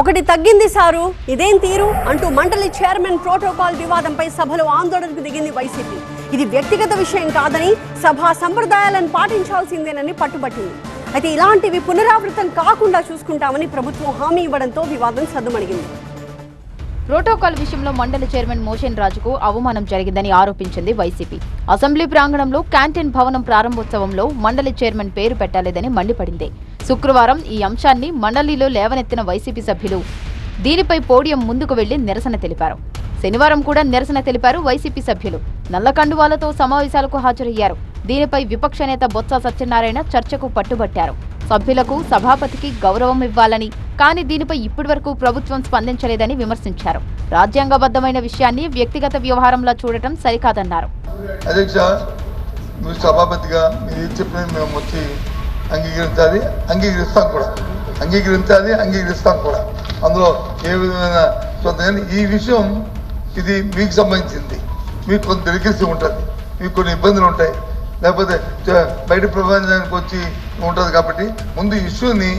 ఒకటి తగ్గింది సారు. ఇదేం తీరు? అంటూ మండలి చైర్మన్ ప్రోటోకాల్ వివాదంపై సభలో ఆందోళనకు దిగింది వైసీపీ. ఇది వ్యక్తిగత విషయం కాదని సభా సంప్రదాయాలను పాటించాల్సిందేనని పట్టుబట్టింది. అయితే ఇలాంటివి పునరావృతం కాకుండా చూసుకుంటామని ప్రభుత్వం హామీ ఇవ్వడంతో వివాదం సద్దుమణిగింది. ప్రోటోకాల్ విషయంలో మండలి చైర్మన్ మోషన్ రాజుకు అవమానం జరిగిందని ఆరోపించింది వైసీపీ. అసెంబ్లీ ప్రాంగణంలో క్యాంటీన్ భవనం ప్రారంభోత్సవంలో మండలి చైర్మన్ పేరు పెట్టలేదని మండిపడింది. శుక్రవారం ఈ అంశాన్ని మండలిలో లేవనెత్తిన వైసీపీ సభ్యులు దీనిపై పోడియం ముందుకు వెళ్ళి నిరసన తెలిపారు. శనివారం కూడా నిరసన తెలిపారు వైసీపీ సభ్యులు. నల్ల కండువాలతో సమావేశాలకు హాజరయ్యారు. దీనిపై విపక్ష నేత బొత్స సత్యనారాయణ చర్చకు పట్టుబట్టారు. సభ్యులకు సభాపతికి గౌరవం ఇవ్వాలని కానీ దీనిపై ఇప్పటివరకు ప్రభుత్వం స్పందించలేదని విమర్శించారు. రాజ్యాంగబద్ధమైన విషయాన్ని వ్యక్తిగత వ్యవహారంలా చూడటం సరికాదన్నారు. అధ్యక్ష మీరు సభాపతిగా మీరు చెప్పినది మేము వచ్చి అంగీకరించాలి అంగీకరిస్తాం కూడా. అంగీకరించాలి అంగీకరిస్తాం కూడా. అందులో ఏ విధమైన ఈ విషయం ఇది మీకు సంబంధించింది. మీకు కొంత తెలిగిస్తూ ఉంటుంది. మీకు కొన్ని ఇబ్బందులు ఉంటాయి. లేకపోతే బయట ప్రపంచానికి వచ్చి ఉంటుంది కాబట్టి ముందు ఇష్యూని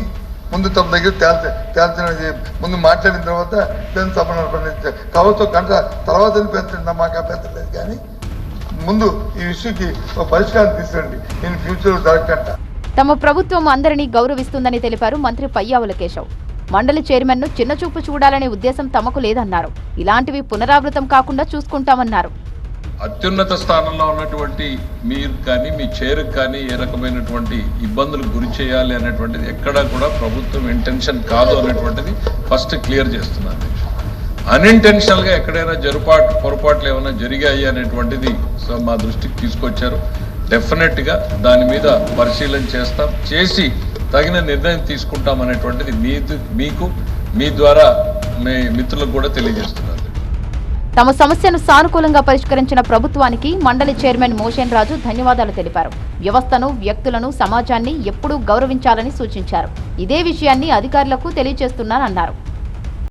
ముందు తమ దగ్గర తేల్చ తేల్చిన ముందు మాట్లాడిన తర్వాత దాన్ని సభ నడపండి కావచ్చు కంట తర్వాత పెంచండి మాకు పెంచలేదు కానీ ముందు ఈ ఇష్యూకి ఒక పరిష్కారం తీసుకురండి. నేను ఫ్యూచర్ జరగకంట తమ ప్రభుత్వం అందరినీ గౌరవిస్తుందని తెలిపారు మంత్రి పయ్యావుల కేశవ్. మండలి చైర్మన్ను చిన్నచూపు చూడాలనే ఉద్దేశం తమకు లేదన్నారు. ఇలాంటివి పునరావృతం కాకుండా చూసుకుంటామన్నారు. అత్యున్నత స్థానంలో ఉన్నటువంటి మీరు కానీ మీ చైర్కి కానీ ఏ రకమైనటువంటి ఇబ్బందులకు గురి చేయాలి అనేటువంటిది ఎక్కడా కూడా ప్రభుత్వం ఇంటెన్షన్ కాదు అనేటువంటిది ఫస్ట్ క్లియర్ చేస్తున్నాను అన్ఇంటెన్షనల్గా ఎక్కడైనా జరుపాటు పొరపాట్లు ఏమైనా జరిగాయి అనేటువంటిది సో మా దృష్టికి తీసుకొచ్చారు. డెఫినెట్గా దాని మీద పరిశీలన చేస్తాం. చేసి తగిన నిర్ణయం తీసుకుంటాం అనేటువంటిది మీ మీకు మీ ద్వారా మీ మిత్రులకు కూడా తెలియజేస్తున్నారు. తమ సమస్యను సానుకూలంగా పరిష్కరించిన ప్రభుత్వానికి మండలి చైర్మన్ మోషన్ రాజు ధన్యవాదాలు తెలిపారు. వ్యవస్థను వ్యక్తులను సమాజాన్ని ఎప్పుడూ గౌరవించాలని సూచించారు. ఇదే విషయాన్ని అధికారులకు తెలియజేస్తున్నానన్నారు